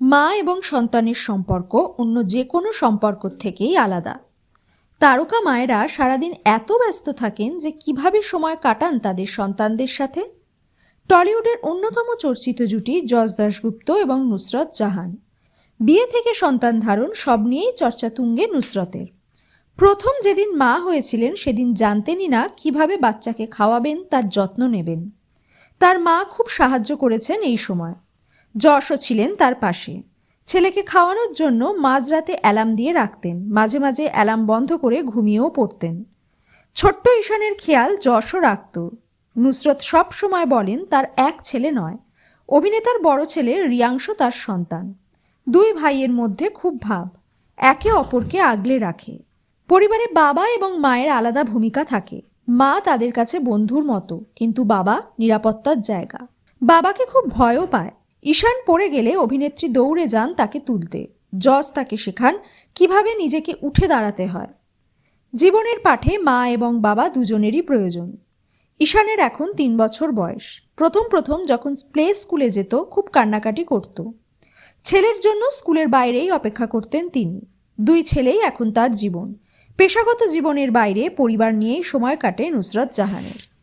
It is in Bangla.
মা এবং সন্তানের সম্পর্ক অন্য যে কোনো সম্পর্ক থেকেই আলাদা। তারকা মায়েরা সারাদিন এত ব্যস্ত থাকেন যে কীভাবে সময় কাটান তাদের সন্তানদের সাথে? টলিউডের অন্যতম চর্চিত জুটি যশ দাশগুপ্ত এবং নুসরত জাহান। বিয়ে থেকে সন্তান ধারণ সব নিয়েই চর্চা তুঙ্গে নুসরতের। প্রথম যেদিন মা হয়েছিলেন সেদিন জানতেনই না কীভাবে বাচ্চাকে খাওয়াবেন, তার যত্ন নেবেন। তার মা খুব সাহায্য করেছেন এই সময়। যশও ছিলেন তার পাশে। ছেলেকে খাওয়ানোর জন্য মাঝরাতে অ্যালার্ম দিয়ে রাখতেন, মাঝে মাঝে অ্যালার্ম বন্ধ করে ঘুমিয়েও পড়তেন। ছোট্ট ঈশানের খেয়াল যশও রাখত। নুসরত সব সময় বলেন, তার এক ছেলে নয়। অভিনেতার বড় ছেলে রিয়াংশ তার সন্তান। দুই ভাইয়ের মধ্যে খুব ভাব। একে অপরকে আগলে রাখে। পরিবারে বাবা এবং মায়ের আলাদা ভূমিকা থাকে। মা তাদের কাছে বন্ধুর মতো, কিন্তু বাবা নিরাপত্তার জায়গা। বাবাকে খুব ভয়ও পায়। ঈশান পড়ে গেলে অভিনেত্রী দৌড়ে যান তাকে তুলতে। জজ তাকে শেখান কীভাবে নিজেকে উঠে দাঁড়াতে হয়। জীবনের পাঠে মা এবং বাবা দুজনেরই প্রয়োজন। ঈশানের এখন তিন বছর বয়স। প্রথম প্রথম যখন প্লে স্কুলে যেত, খুব কান্নাকাটি করত। ছেলের জন্য স্কুলের বাইরেই অপেক্ষা করতেন তিনি। দুই ছেলেই এখন তার জীবন। পেশাগত জীবনের বাইরে পরিবার নিয়েই সময় কাটে নুসরত জাহানের।